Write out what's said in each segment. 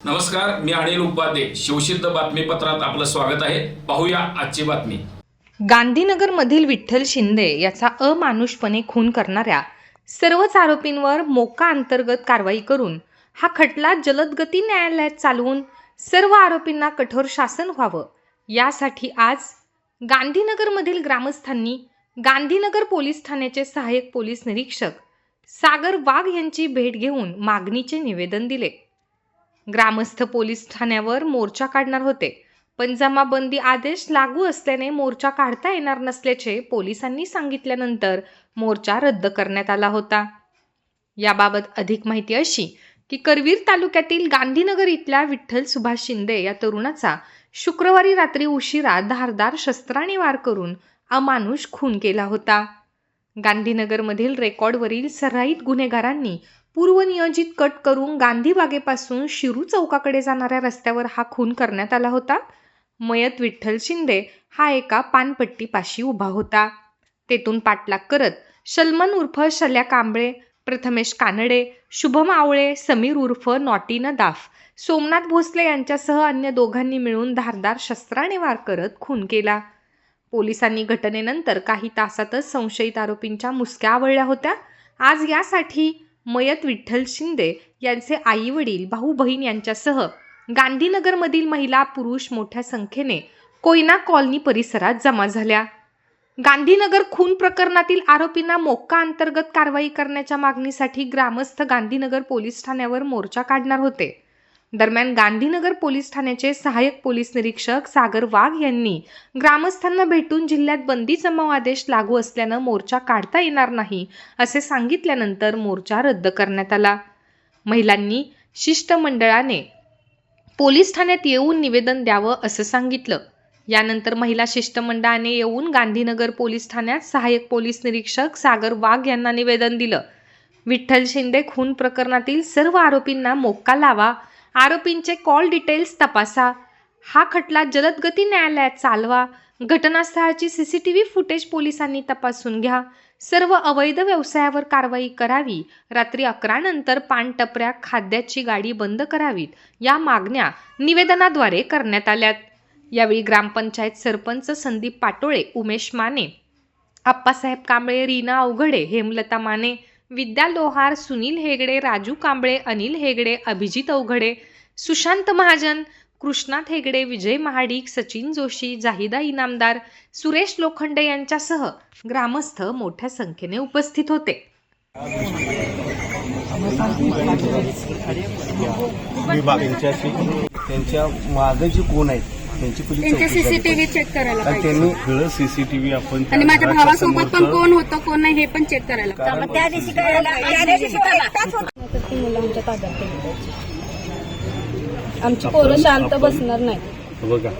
नमस्कार मी अनिल उपाध्ये. शिवसिद्ध बातमीपत्रात आपलं स्वागत आहे. पाहूया आजची बातमी. गांधीनगरमधील विठ्ठल शिंदे याचा अमानुषपणे खून करणाऱ्या सर्वच आरोपींवर मोका अंतर्गत कारवाई करून हा खटला जलदगती न्यायालयात चालवून सर्व आरोपींना कठोर शासन व्हावं यासाठी आज गांधीनगरमधील ग्रामस्थांनी गांधीनगर पोलीस ठाण्याचे सहाय्यक पोलीस निरीक्षक सागर वाघ यांची भेट घेऊन मागणीचे निवेदन दिले. ग्रामस्थ पोलीस ठाण्यावर मोर्चा काढणार होते. पण जमाबंदी आदेश लागू असल्याने मोर्चा काढता येणार नसल्याचे पोलिसांनी सांगितल्यानंतर मोर्चा रद्द करण्यात आला होता. याबाबत अधिक माहिती अशी की करवीर तालुक्यातील गांधीनगर इथल्या विठ्ठल सुभाष शिंदे या तरुणाचा शुक्रवारी रात्री उशिरा धारदार शस्त्राने वार करून अमानुष खून केला होता. गांधीनगरमधील रेकॉर्डवरील सराईत गुन्हेगारांनी पूर्वनियोजित कट करून गांधीबागेपासून शिरू चौकाकडे जाणाऱ्या रस्त्यावर हा खून करण्यात आला होता. मयत विठ्ठल शिंदे हा एका पानपट्टीपाशी उभा होता. तेथून पाठलाग करत सलमान उर्फ शल्या कांबळे प्रथमेश कानडे शुभम आवळे समीर उर्फ नॉटी नदाफ सोमनाथ भोसले यांच्यासह अन्य दोघांनी मिळून धारदार शस्त्राने वार करत खून केला. पोलिसांनी घटनेनंतर काही तासातच संशयित आरोपींच्या मुसक्या आवळल्या होत्या. आज यासाठी मयत विठ्ठल शिंदे यांचे आई वडील भाऊ बहीण यांच्यासह गांधीनगरमधील महिला पुरुष मोठ्या संख्येने कोयना कॉलनी परिसरात जमा झाल्या. गांधीनगर खून प्रकरणातील आरोपींना मोक्का अंतर्गत कारवाई करण्याच्या मागणीसाठी ग्रामस्थ गांधीनगर पोलीस ठाण्यावर मोर्चा काढणार होते. दरम्यान गांधीनगर पोलीस ठाण्याचे सहाय्यक पोलीस निरीक्षक सागर वाघ यांनी ग्रामस्थांना भेटून जिल्ह्यात बंदी जमाव आदेश लागू असल्यानं मोर्चा काढता येणार नाही असे सांगितल्यानंतर मोर्चा रद्द करण्यात आला. महिलांनी शिष्टमंडळाने पोलीस ठाण्यात येऊन निवेदन द्यावं असं सांगितलं. यानंतर महिला शिष्टमंडळाने येऊन गांधीनगर पोलीस ठाण्यात सहाय्यक पोलीस निरीक्षक सागर वाघ यांना निवेदन दिलं. विठ्ठल शिंदे खून प्रकरणातील सर्व आरोपींना मोक्का लावा आरोपींचे कॉल डिटेल्स तपासा. हा खटला जलदगती न्यायालयात चालवा. घटनास्थळाची C C T V footage पोलिसांनी तपासून घ्या. सर्व अवैध व्यवसायावर कारवाई करावी. रात्री अकरा नंतर पानटपऱ्या खाद्याची गाडी बंद करावीत या मागण्या निवेदनाद्वारे करण्यात आल्यात. यावेळी ग्रामपंचायत सरपंच संदीप पाटोळे उमेश माने आप्पासाहेब कांबळे रीना अवघडे हेमलता माने विद्या लोहार सुनील हेगडे राजू कांबळे अनिल हेगडे अभिजित अवघडे सुशांत महाजन कृष्णात हेगडे विजय महाडिक सचिन जोशी जाहिदा इनामदार सुरेश लोखंडे यांच्यासह ग्रामस्थ मोठ्या संख्येने उपस्थित होते. त्यांच्या मागे जे कोण आहेत त्यांची पहिली त्यांचे चौकशी झाली सीसीटीव्ही चेक करायला कारण पाहिजे त्यांनी सगळं सीसीटीव्ही आपण त्या आणि माझ्या घराच्या भावासोबत पण समोरचं- कोण होतं कोण नाही हे पण चेक करायला पाहिजे. कारण त्या दिवशी त्या दिवशी तो एकटाच होता. तर ती मुलं आमच्या ताब्यात दिली पाहिजे. आमची पोरं शांत बसणार नाही बघा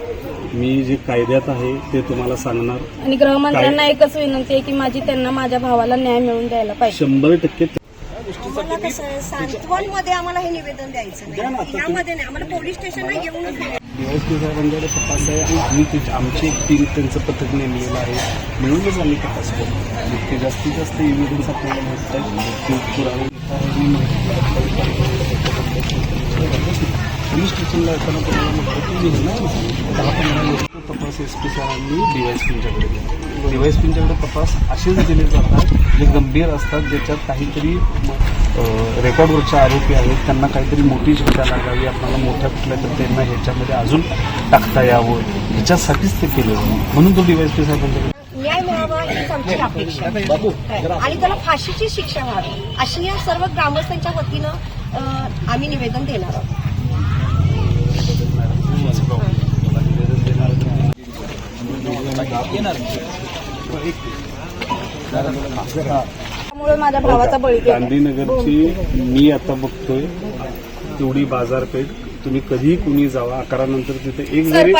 मी जे कायद्यात आहे ते तुम्हाला सांगणार आणि गृहमंत्र्यांना एकच विनंती आहे की माझी त्यांना माझ्या भावाला न्याय मिळवून द्यायला पाहिजे शंभर टक्के आम्हाला कसं आहे, सांत्वनमध्ये आम्हाला हे निवेदन द्यायचं नाही यामध्ये नाही आम्हाला पोलीस स्टेशनला येऊनच डीवायसपी साहेबांकडे तपास आहे आणि आम्ही ते आमची एक टीम त्यांचं पथक नेमलेलं आहे. मिळूनच आम्ही तपास करतो जितके जास्तीत जास्त इव्हिडन्स आपल्याला मिळत आहेत ते पुरावे पोलीस स्टेशनला येताना तुम्हाला म्हटलं की मी ना दहा पंधरा लोक तपास एस पी सरांनी डीवायसपींच्याकडे दिले डीवायसपींच्याकडे तपास असेच दिले जातात. जे गंभीर असतात ज्याच्यात काहीतरी रेकॉर्डवरचे आरोपी आहेत. त्यांना काहीतरी मोठी शिक्षा लागावी आपल्याला मोठ्या कुठल्या तर त्यांना ह्याच्यामध्ये अजून टाकता यावं. ह्याच्यासाठीच ते केलं म्हणून तो डीवायसपी साहेबांच्याकडे न्याय मिळावा हीच आमची अपेक्षा आहे. आणि त्याला फाशीची शिक्षा व्हावी. अशी या सर्व ग्रामस्थांच्या वतीनं आम्ही निवेदन देणार आहोत. त्यामुळे माझ्या भावाचा बळी गेला गांधीनगरची मी आता बघतोय. तेवढी बाजारपेठ तुम्ही कधीही कुणी जावा अकरा नंतर तिथे एक सर, जरी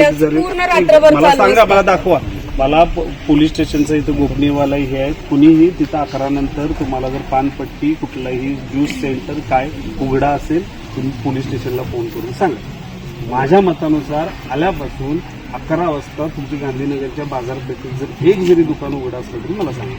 एक जरी पूर्ण रात्रभर मला चालू सांगा असतात. मला दाखवा. मला प- पोलीस स्टेशनचं इथं गोपनीयवाला हे आहे. कुणीही तिथं अकरा नंतर तुम्हाला जर पानपट्टी कुठलाही ज्यूस सेंटर काय उघडा असेल तुम्ही पोलीस स्टेशनला फोन करून सांगा. माझ्या मतानुसार आल्यापासून अकरा वाजता तुमची गांधीनगरच्या बाजारपेठेत जर एक जरी दुकान उघडं असलं तरी मला सांगा.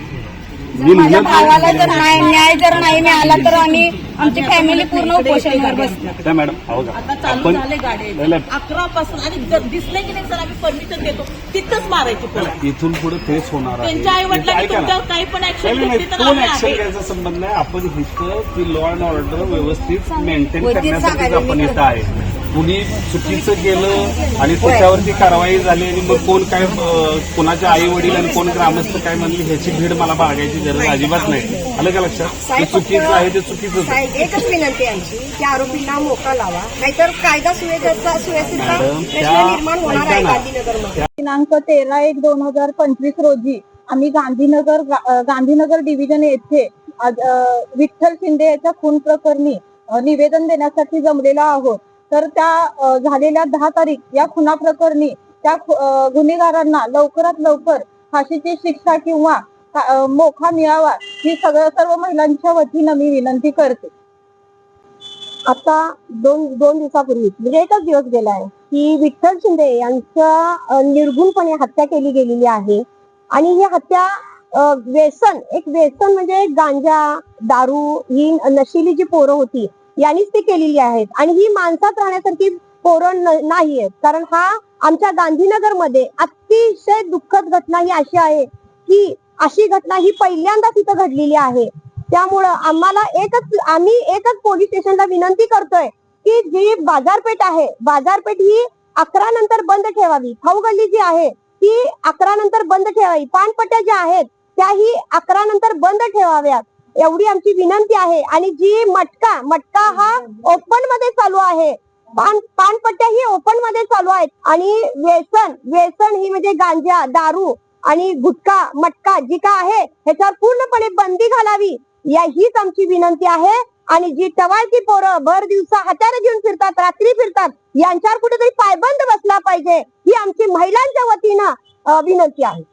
मी माझ्या भावाला नाही- जर न्याय न्याय जर नाही मिळाला तर आम्ही आमची फॅमिली पूर्ण बसणार. मॅडम अहो आता चालू आपण झाले गाडी नाही, नाही. अकरा पासून आणि जर दिसले की नाही सर आम्ही परमिशन देतो तिथंच मारायची पोरं. इथून पुढे तेच होणार आहे. त्यांच्या आई वडिलांनी. तुमच्यावर काही पण ऍक्शन नाही, नाही, घेतली तर कोण ऍक्शन. घ्यायचा संबंध नाही. आपण इथं ती लॉ अँड ऑर्डर व्यवस्थित मेंटेन करण्यासाठीच आपण इथं आहे. कुणी चुकीचं केलं आणि त्याच्यावरती कारवाई झाली आणि मग कोण काय कोणाच्या आई वडील आणि कोण ग्रामस्थ काय म्हणले ह्याची भीड मला बाळगायची गरज अजिबात नाही. आलं का लक्षात? ते चुकीचं आहे ते साहेब एकच विनंती आहे आमची की आरोपींना मोका लावा. नाहीतर कायदा सुव्यवस्था सुव्यवस्थेचा मॅडम प्रश्न त्या निर्माण होणार ऐका आहे ना. गांधीनगरमध्ये. दिनांक तेरा एक दोन हजार पंचवीस रोजी आम्ही गांधीनगर गा- गांधीनगर डिव्हिजन येथे आज, अ, विठ्ठल शिंदे याच्या खून प्रकरणी अ, निवेदन देण्यासाठी जमलेलो आहोत. तर त्या झालेल्या दहा तारीख या खुना प्रकरणी त्या गुन्हेगारांना लवकरात लवकर फाशीची शिक्षा किंवा मोखा मिळावा ही सगळं सर्व महिलांच्या वतीनं मी विनंती करते. आता दोन दोन दिवसापूर्वी म्हणजे एकच दिवस गेलाय की विठ्ठल शिंदे यांच्या निर्गुणपणे हत्या केली गेलेली आहे आणि ही हत्या व्यसन एक व्यसन म्हणजे गांजा दारू ही नशिली जी पोरं होती यांनीच ती केलेली आहेत. आणि ही माणसात राहण्यासारखी पोरण न- नाही आहेत कारण हा आमच्या गांधीनगरमध्ये अतिशय दुःखद घटना ही अशी आहे की अशी घटना ही पहिल्यांदा तिथं घडलेली आहे. त्यामुळं आम्हाला एकच आम्ही एकच पोलीस स्टेशनला विनंती करतोय की जी बाजारपेठ आहे बाजारपेठ ही अकरा नंतर बंद ठेवावी. खाऊ गल्ली जी आहे ती अकरा नंतर बंद ठेवावी. पानपट्ट्या ज्या आहेत त्याही अकरा नंतर बंद ठेवाव्यात. एवढी आमची विनंती आहे. आणि जी मटका मटका हा ओपनमध्ये चालू आहे. पान पानपट्ट्या ही ओपनमध्ये चालू आहेत. आणि व्यसन व्यसन ही म्हणजे गांजा दारू आणि गुटखा मटका जी का आहे ह्याच्यावर पूर्णपणे बंदी घालावी. या हीच आमची विनंती आहे. आणि जी टवाळकी पोरं भर दिवसा हत्यारे घेऊन फिरतात रात्री फिरतात यांच्यावर कुठेतरी पायबंद बसला पाहिजे. ही आमची महिलांच्या वतीनं विनंती आहे.